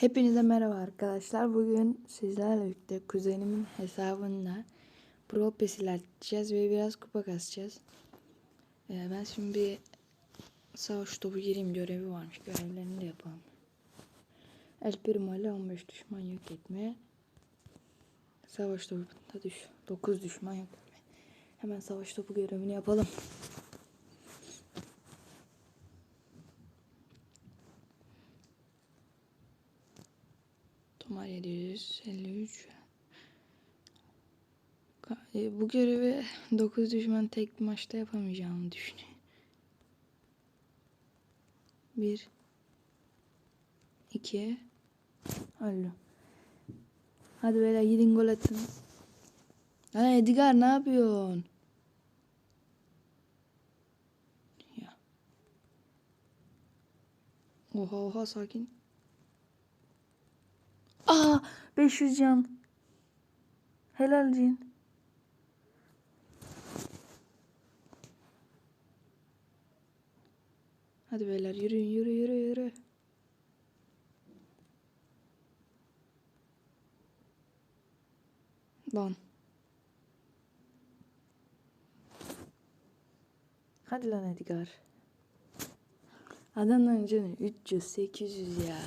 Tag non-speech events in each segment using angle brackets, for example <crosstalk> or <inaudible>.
Hepinize merhaba arkadaşlar. Bugün sizlerle birlikte kuzenimin hesabında pro pesiler ve biraz kupa kasacağız. Ee, ben şimdi bir savaş topu gireyim görevi varmış. Görevlerini de yapalım. El Primo ile 15 düşman yok etme. Savaş topunda düş 9 düşman yok etme. Hemen savaş topu görevini yapalım. Görevi 9 düşman tek maçta yapamayacağımı düşünüyorum. 1 2 Öldü. Hadi böyle gidin gol atın. Lan Edgar ne yapıyorsun? Ya. Oha oha sakin. Aa 500 can. Helal Cin. Hadi beyler yürüyün yürü yürü yürü. Lan. Hadi lan Edgar. Adamların canı 300 800 ya.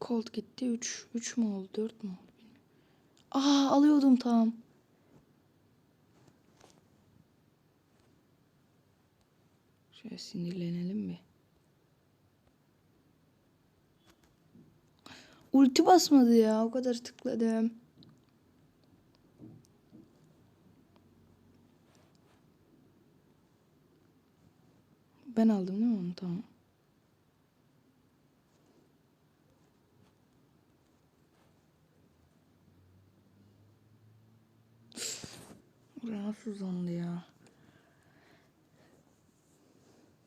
Colt gitti. 3 3 mü oldu? 4 mü oldu? Aa alıyordum tam. Şöyle sinirlenelim bir. Ulti basmadı ya. O kadar tıkladım. Ben aldım değil mi onu? Tamam. Nasıl uzandı ya?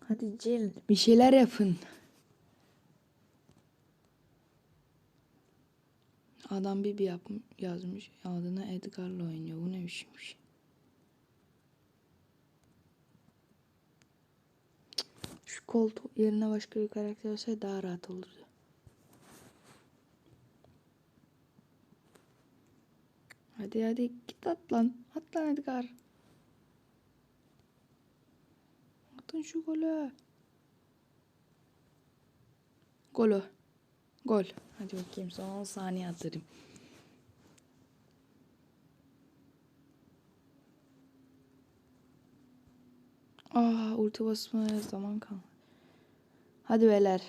Hadi Cil bir şeyler yapın. Adam bir bir yapmış, yazmış. Adına Edgar'la oynuyor. Bu ne biçim bir şey? Şu koltuğu yerine başka bir karakter olsaydı daha rahat olurdu. Hadi hadi git at lan. At lan Edgar. Atın şu golü. Golü. Gol. Hadi bakayım son 10 saniye atarım. Aa ulti basmaya zaman kalmadı. Hadi beyler.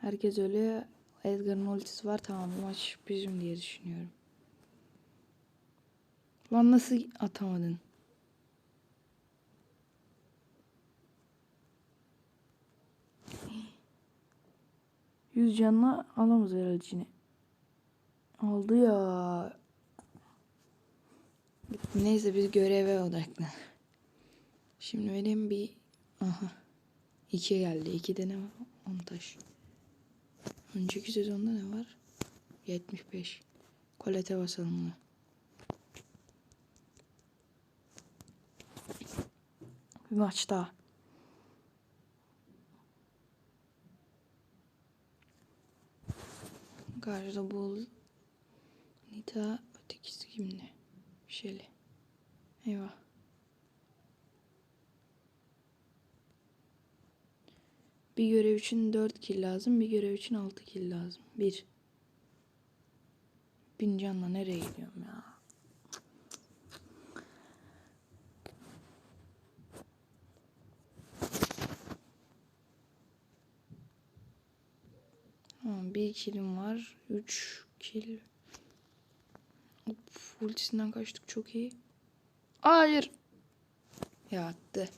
Herkes ölüyor. Edgar'ın ultisi var. Tamam maç bizim diye düşünüyorum. Lan nasıl atamadın? Yüz canla alamaz herhalde yine. Aldı ya. Neyse biz göreve odaklı. Şimdi benim bir... Aha. İki geldi. İkide ne var? 10 taş. Önceki sezonda ne var? 75. Kolete basalım mı? Bir maç daha. Karşıda bul. Nita ötekisi kimdi? Şeli. Eyvah. Bir görev için 4 kill lazım. Bir görev için 6 kill lazım. 1. Bin canla nereye gidiyorum ya? Tamam, bir killim var. 3 kill. Of, ultisinden kaçtık çok iyi. Hayır. Ya attı.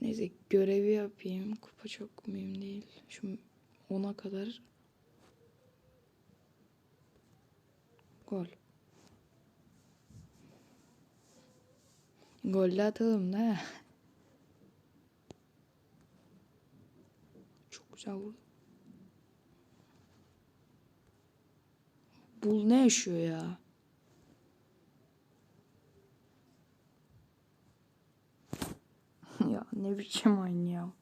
Neyse görevi yapayım. Kupa çok mühim değil. Şu 10'a kadar. Gol. Golle atalım da. Çok güzel vurdu. Bul ne yaşıyor ya? <laughs> Ya ne biçim oyun ya.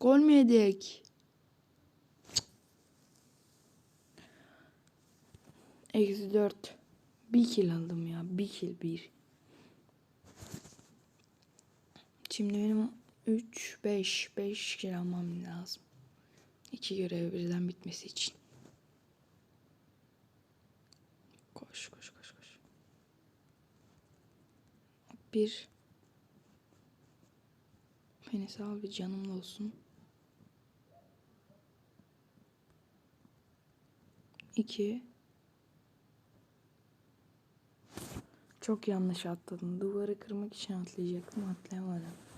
Gol mü yedik? Eksi dört. Bir kill aldım ya. Bir kill bir. Şimdi benim 3, 5, 5 kill almam lazım. İki görev birden bitmesi için. Koş koş koş koş. Bir. Beni sağ bir canımla olsun. İki. Çok yanlış atladım. Duvarı kırmak için atlayacaktım. Atlayamadım.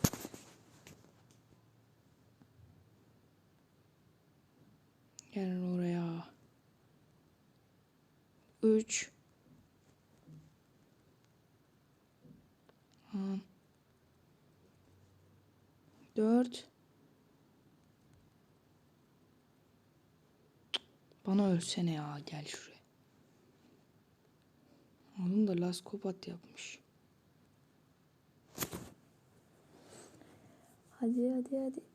Gel oraya. Üç. Ha. Dört. Bana ölsene ya gel şuraya. Onun da laskopat yapmış. Hadi hadi hadi.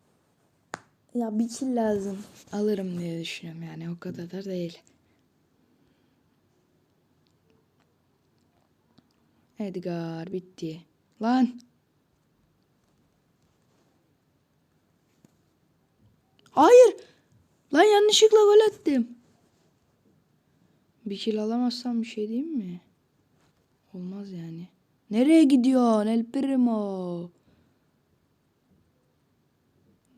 Ya bir kill lazım. Alırım diye düşünüyorum yani o kadar da değil. Edgar bitti. Lan. Hayır. Lan yanlışlıkla gol attım. Bir kill alamazsam bir şey diyeyim mi? Olmaz yani. Nereye gidiyorsun El Primo?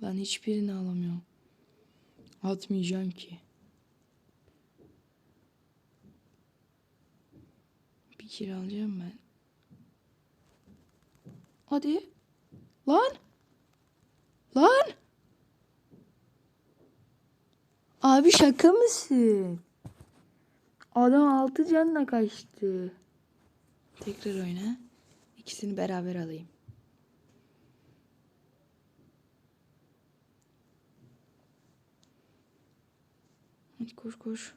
Ben hiçbirini alamıyorum. Atmayacağım ki. Bir kill alacağım ben. Hadi. Lan. Lan. Abi şaka mısın? Adam altı canla kaçtı. Tekrar oyna. İkisini beraber alayım. Hadi koş koş.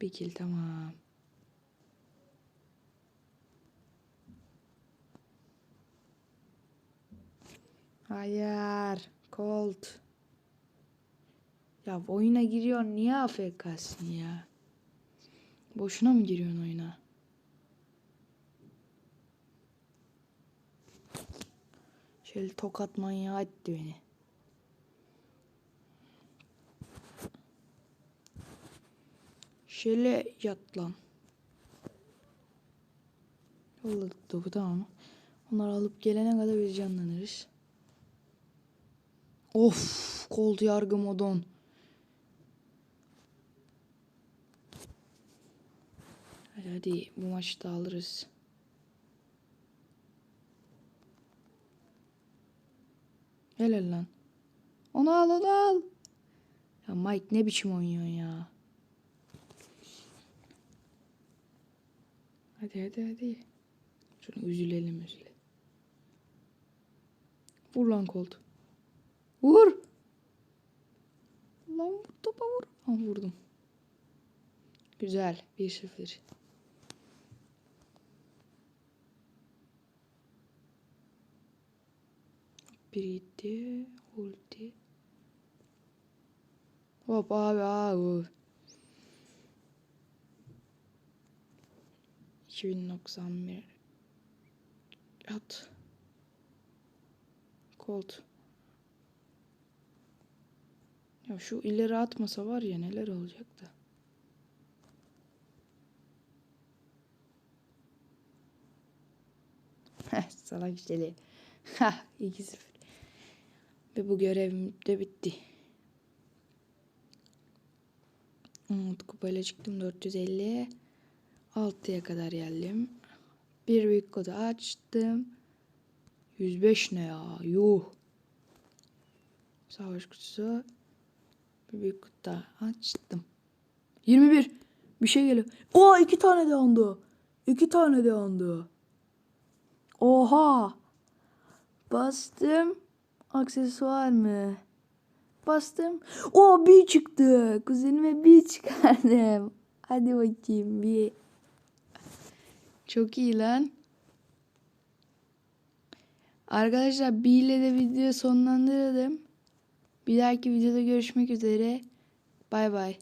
Bir kill tamam. Hayır. Colt. Ya oyuna giriyorsun niye AFK'sın ya? Boşuna mı giriyorsun oyuna? Şöyle tokat manyağı etti beni. Şöyle yat lan. Yolladık topu tamam? Onları alıp gelene kadar biz canlanırız. Of, kol yargı modon. Hadi hadi bu maçı da alırız. Helal lan. Onu al onu al. Ya Mike ne biçim oynuyorsun ya. Hadi hadi hadi. Şunu üzülelim üzülelim. Vur lan Colt. Vur. Lan vur topa vur. Ha vurdum. Güzel. 1-0. Bir gitti. Ulti. Hop abi abi. 2091 at. Colt. Ya şu ileri atmasa var ya neler olacak da. Heh, Salak işleri. Ha 2-0. Ve bu görevim de bitti. 16 kupayla çıktım 450. 6'ya kadar geldim. Bir büyük kodu açtım. 105 ne ya? Yuh. Savaş kutusu. Bir büyük kutu daha açtım. 21. Bir şey geliyor. Oo iki tane de andı. İki tane de andı. Oha. Bastım. Aksesuar mı? Bastım. O bir çıktı. Kuzenime bir çıkardım. Hadi bakayım bir. Çok iyi lan. Arkadaşlar bir ile de video sonlandıralım. Bir dahaki videoda görüşmek üzere. Bay bay.